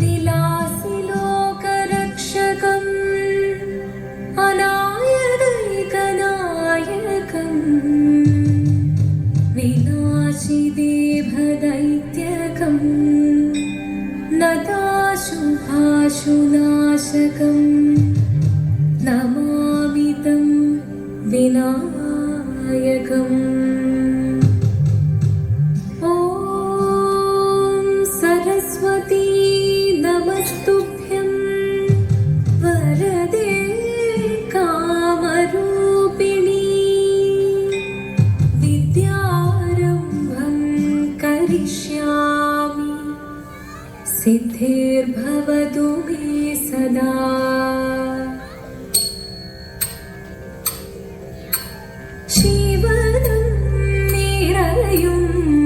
विलासिलोकरक्षकम् अनायदैकनायकम्। विनाशिदेभदैत्यकम् न दाशु आशुनाशकम् न मावितं विना सिद्धिर्भवतु मे सदा शिवदं निरयम्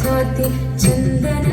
ചാത്തി ചന്ദന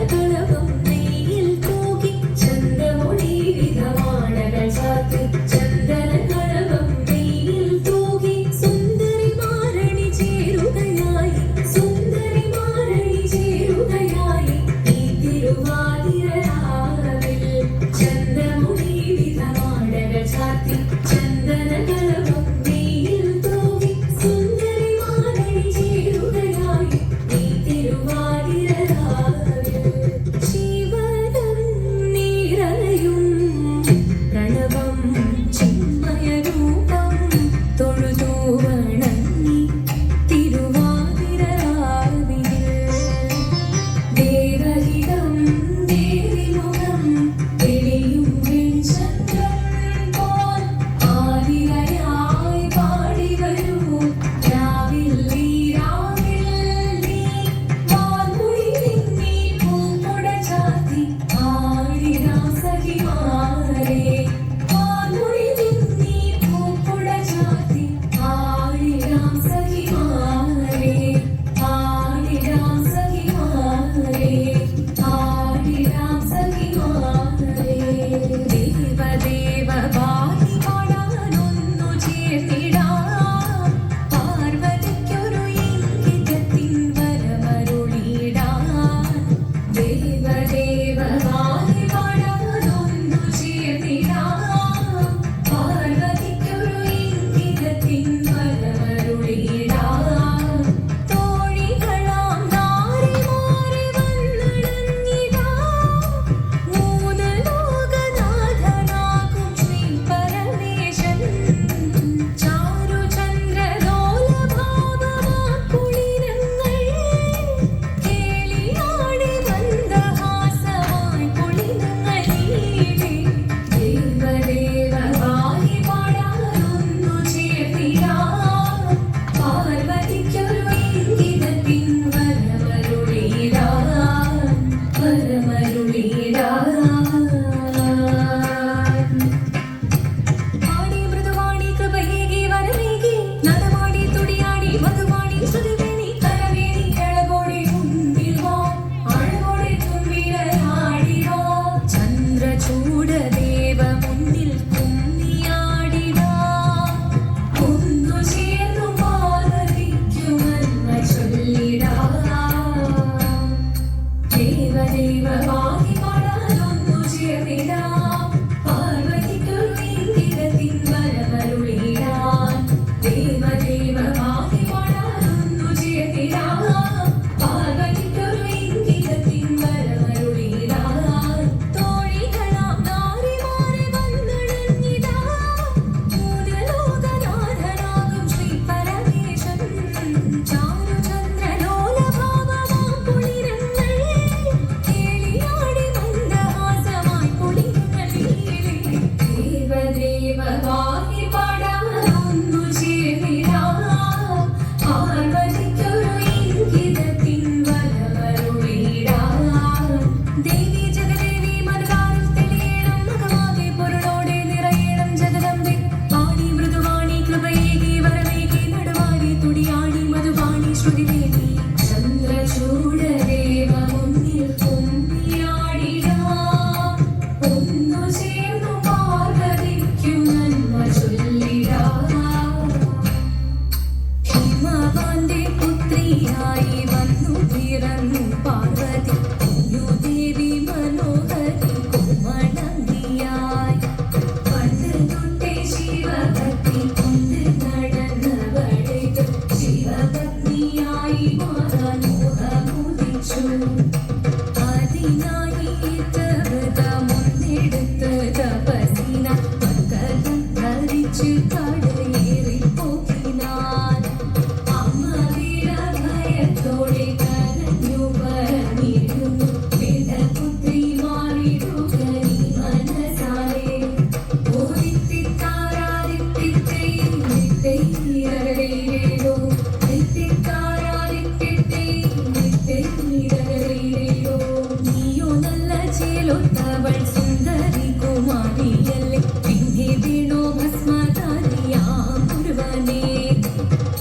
തൊട്ടവൾ സുന്ദരി കുമാരിയല്ലേ? പിന്നെ വീണോ ഭസ്മതാരിയാം കുരുവനേ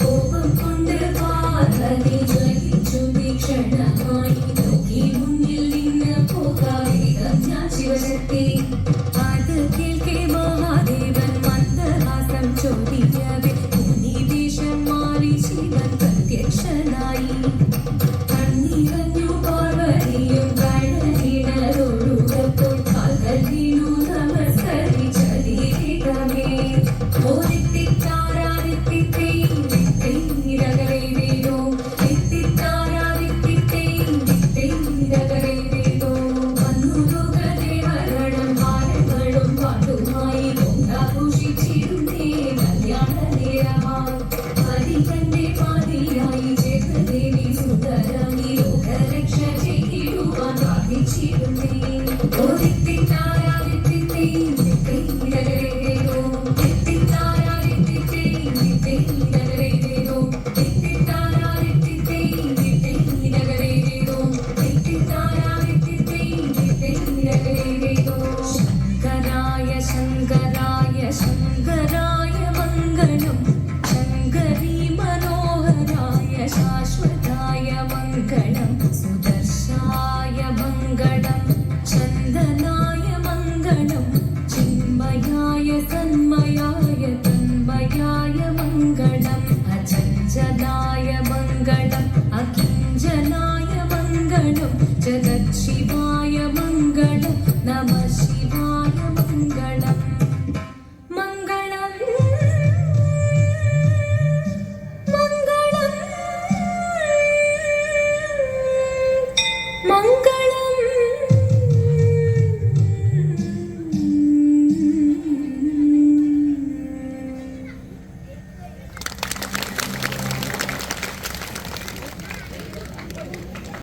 കോപം കൊണ്ട് പാർവതി ജ്വലിച്ചു വീക്ഷണമായി നോക്കി മുന്നിൽ നിന്ന് പോകാതെ ശിവശക്തി. അത് தாராதித்தித்தேன் 怎么